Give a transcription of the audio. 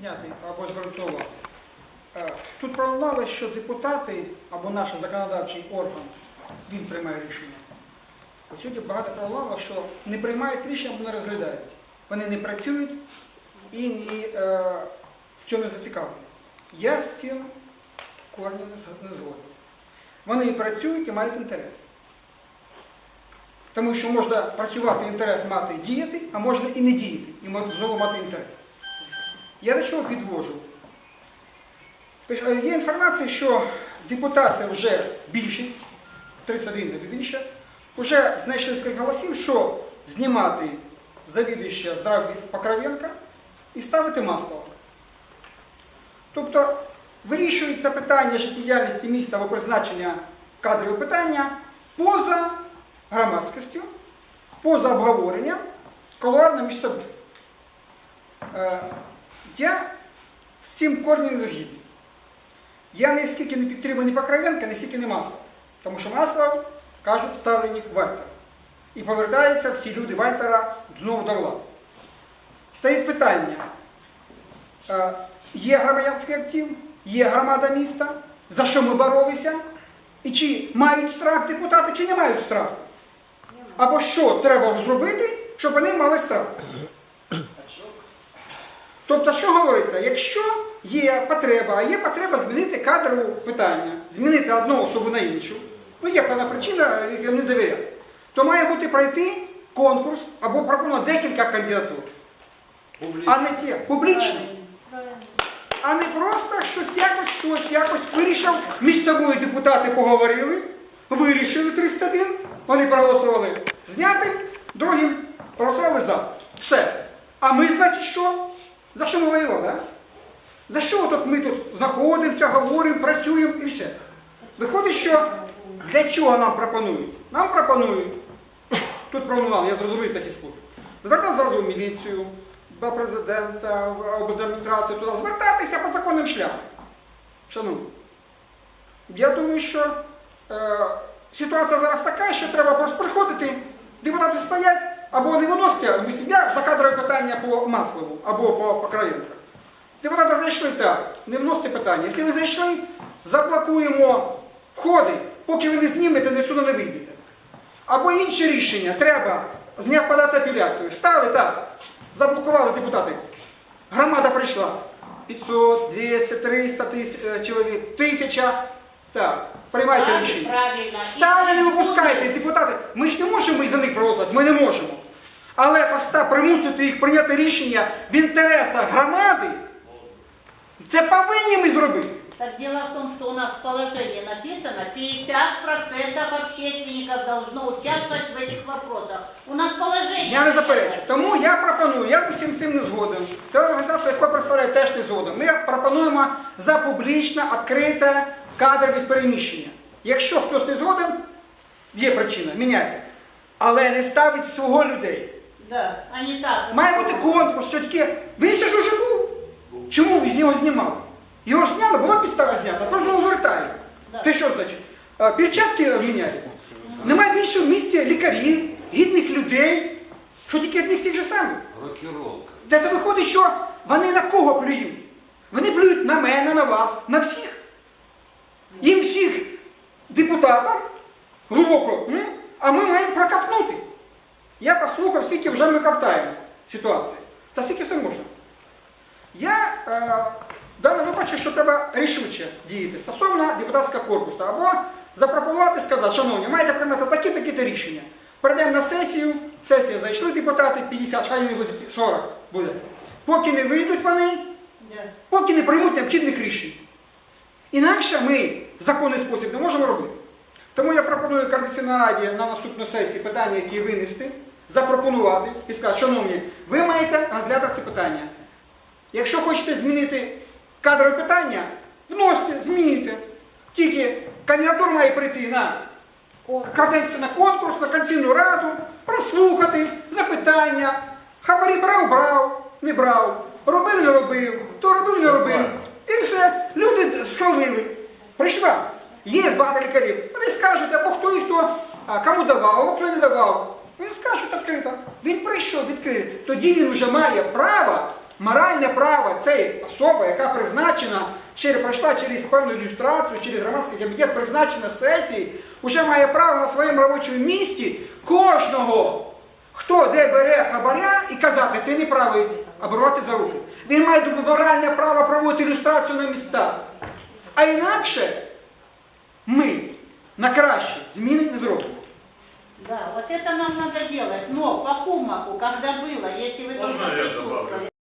підняти або звернути. Е, Тут пролунало, що депутати або наш законодавчий орган, він приймає рішення. Сьогодні багато пролунало, що не приймають рішення або не розглядають. Вони не працюють і ні, е, в цьому зацікавлені. Я з цим корні не зг- згоден. Вони і працюють і мають інтерес. Тому що можна працювати інтерес мати діяти, а можна і не діяти, і знову мати інтерес. Я до чого підвожу? Е, Є інформація, що депутати вже більшість, 31 або більше, вже знайшли скільки голосів, що знімати завідуюча здрав'я Покровенка і ставити масло. Тобто вирішується питання життєдіяльності міста або призначення кадрового питання поза громадськістю, поза обговоренням, колуарно між собою. Я з цим корнем не. Я не скільки не підтримую ні Покровенка, ні скільки не масло. Тому що масло, кажуть, ставленник Вальтера. І повертаються всі люди Вальтера знову до влади. Стоїть питання. Е, Є громадянський актив, є громада міста, за що ми боролися, і чи мають страх депутати, чи не мають страху. Або що треба зробити, щоб вони мали страх. Тобто, що говориться, якщо є потреба, а є потреба змінити кадрове питання, змінити одну особу на іншу, ну є певна причина, яким не довіряти, то має бути пройти конкурс або пропонувати декілька кандидатур, а не ті публічні. А не просто щось якось хтось якось вирішив, між собою депутати поговорили, вирішили 301, вони проголосували зняти, другим проголосували за. Все. А ми, значить, що? За що ми воювали, а? За що тут ми тут знаходимося, говоримо, працюємо і все. Виходить, що для чого нам пропонують? Нам пропонують, тут пропонували, я зрозумів такий спосіб, звертати зразу в міліцію, до президента, в- до туди звертатися по законним шляхам. Шановні, я думаю, що е, ситуація зараз така, що треба просто приходити, депутати стоять, або не виносять в місті. Я за кадрове питання по Маслову, або по Покровенка. Депутати зайшли так, не вносите питання. Якщо ви зайшли, заблокуємо входи, поки ви не знімете, не сюди не вийдете. Або інше рішення, треба зняти подати апеляцію. Стали так, заблокували депутати. Громада прийшла. 500, 200, 300 тисяч е, чоловік, тисяча. Так, приймайте рішення. Правильно. Стали не випускайте, депутати. Ми ж не можемо і за них проголосувати, ми не можемо. Але поста примусити їх прийняти рішення в інтересах громади, це повинні ми зробити. Так дело в том, что у нас в положении написано, 50% общественников должно участвовать в этих вопросах. У нас положение. Я не заперечую. Тому я пропоную, я усім цим не згоден. Та організація, яку представляє, теж не згоден. Ми пропонуємо за публічне, відкрите кадрові переміщення. Якщо хтось не згоден, є причина, міняйте. Але не ставить свого людей. Да, а не так. Має бути конкурс, що таке. Він ще ж уже був. Чому з нього знімали? Його ж зняли, була підстава знята, просто знову вертає. Да. Ти що значить? Перчатки міняють. Немає більше в місті лікарів, гідних людей, що тільки одних тих же самих. Рокіровка. Де то виходить, що вони на кого плюють? Вони плюють на мене, на вас, на всіх. Їм всіх депутатам глибоко, а ми маємо прокавнути. Я послухав, скільки вже ми кавтаємо ситуацію. Та скільки це можна. Я е, в даному випадку, що треба рішуче діяти стосовно депутатського корпусу. Або запропонувати, сказати, шановні, маєте приймати такі-такі рішення. Перейдемо на сесію, сесія зайшли депутати, 50, хай не буде 40 буде. Поки не вийдуть вони, поки не приймуть необхідних рішень. Інакше ми законний спосіб не можемо робити. Тому я пропоную Координаційній на наступну сесію питання, які винести, запропонувати і сказати, шановні, ви маєте розглядати ці питання. Якщо хочете змінити кадрове питання, вносьте, змінюйте. Тільки кандидатура має прийти на каденцію на конкурс, на концільну раду, прослухати запитання. Хабарі брав, брав, не брав, робив, не робив, то робив, не робив. І все. Люди схвалили. Прийшла. Є багато лікарів. Вони скажуть, або хто і хто, а, кому давав, або хто не давав. Вони скажуть відкрито. Він прийшов відкрито. Тоді він вже має право моральне право цієї особи, яка призначена, пройшла через певну ілюстрацію, через громадський комітет, призначена сесії, вже має право на своєму робочому місці кожного, хто де бере хабаря і казати, ти не правий, обривати за руки. Він має моральне право проводити ілюстрацію на містах. А інакше ми на краще зміни не зробимо. Да, вот это нам надо делать. Но по Кумаку, когда было, если вы Можно только я добавлю? присутствовали,